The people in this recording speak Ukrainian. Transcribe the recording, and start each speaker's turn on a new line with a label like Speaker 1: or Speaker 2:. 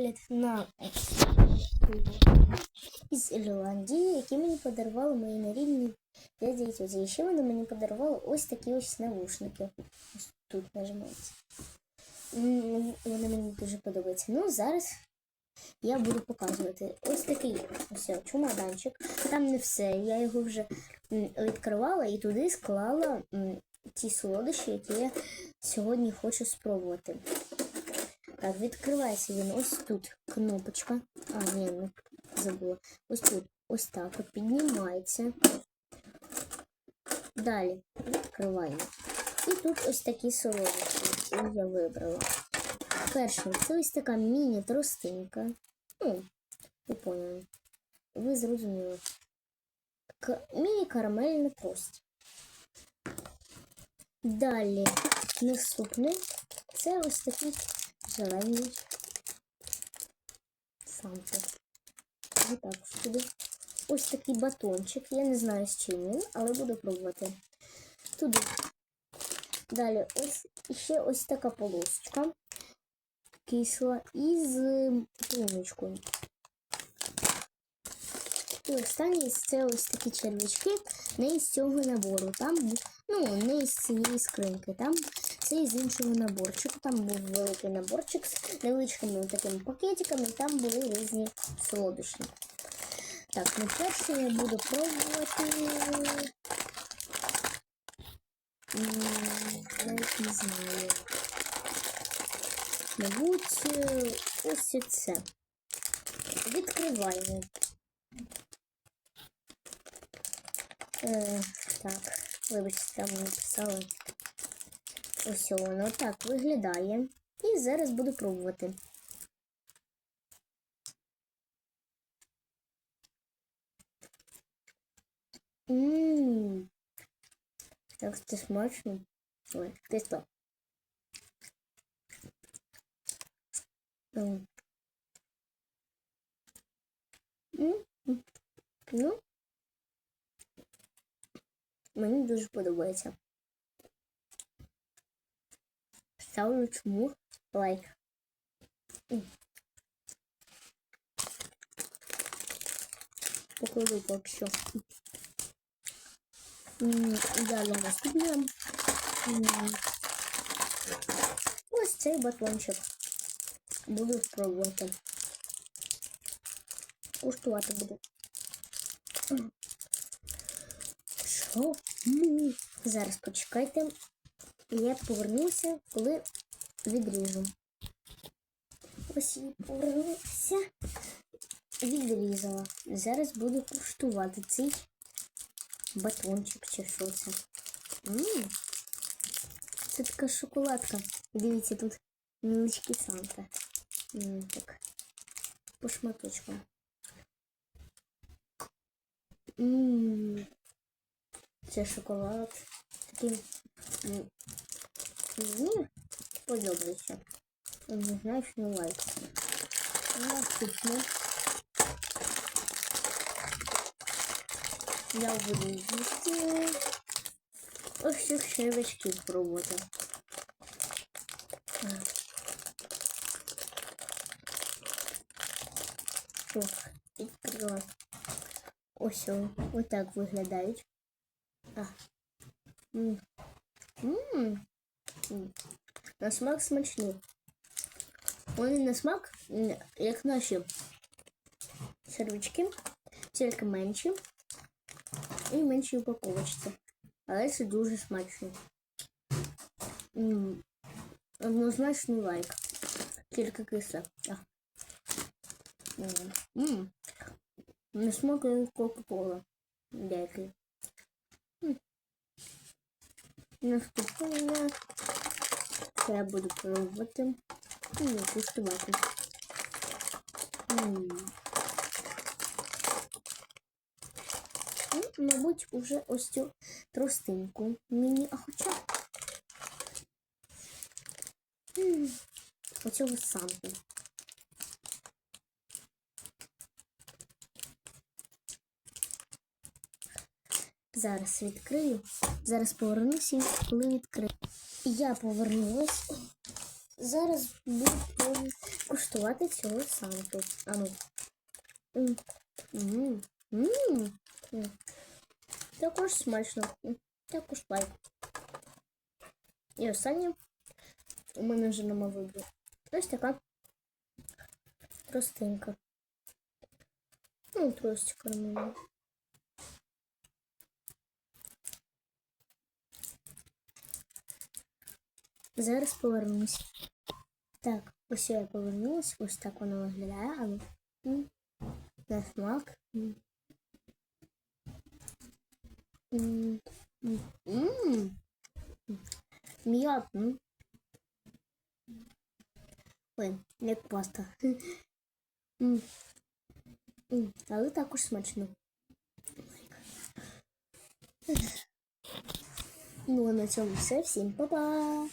Speaker 1: огляд на із Ірландії, які мені подарували мої нарідні дядя і тьотя. І ще вони мені подарували ось такі ось навушники. Ось тут нажимається. Вони мені дуже подобаються. Ну, зараз я буду показувати. Ось такий ось чумаданчик. Там не все. Я його вже відкривала і туди склала ті солодощі, які я сьогодні хочу спробувати. Так, відкривається він ось тут кнопочка. А, ні, не забула. Ось тут. Ось так піднімається. Далі відкриваємо. І тут ось такі солодощі, які я вибрала. Перше, це ось така міні-тростинка. Ну, ви поняли. Ви зрозуміли. Міні-карамельна трость. Далі наступне це ось такий зелений санти. І так сюди. Ось такий батончик. Я не знаю з чим він, але буду пробувати. Туди. Далі ось ще ось така полосочка кисла із плуночкою. І останнє це ось такі червячки, не із цього набору. Там, ну, не із цієї скриньки. Там це із іншого наборчику. Там був великий наборчик з невеличкими такими пакетиками, там були різні солодощі. Так, ну перше я буду пробувати. М, Навіть не знаю. Мабуть, е, ось це. Відкриваємо. Е, так, вибачте, там написали. Ось воно так виглядає. І зараз буду пробувати. Ммм. Так, це смачно. Ой. М, м. Ну, мені дуже подобається. Ставлю чому лайк. М. Покладу поки що. Далі наступне. Ось цей батончик. Буду спробувати. Куштувати буду. М. Зараз почекайте. Я повернуся, коли відріжу. Ось я повернуся. Відрізала. Зараз буду куштувати цей батончик чи що це. Це така шоколадка. Дивіться, тут невеличкий санта. Так. По шматочкам. Це шоколад. Такий. М, Мені подобається. Я Не знаю, що не лайк. Наступне. Я буду їсти. Ось цих червячків пробувати. Ох, відкрила. Ось о, отак виглядають. А. М. М. На смак смачні. Вони на смак, як наші сервічки, тільки менші і менші упаковочці. Але це дуже смачно. Однозначний лайк. Тільки кисле. А. М. М. Не смак Кока-Кола. Дякую. Наступне. Це я буду пробувати. І куштувати. М. Ну, мабуть, уже ось цю тростинку мені, а хоча. Оцього самку. Зараз відкрию. Зараз повернуся, коли відкрию. Я повернулась. Зараз буду скуштувати цього санту. А ну. М, м, м, м. Також смачно. Також лайк. І останнє у мене вже нема вибору. Ось така простинка. Ну, трошечки карамельна. Зараз повернусь. Так, ось я повернулась, ось так воно виглядає. А ну, на смак. М'ятно. Ой, як паста. Але також смачно. Ну, а на цьому все. Всім па-па!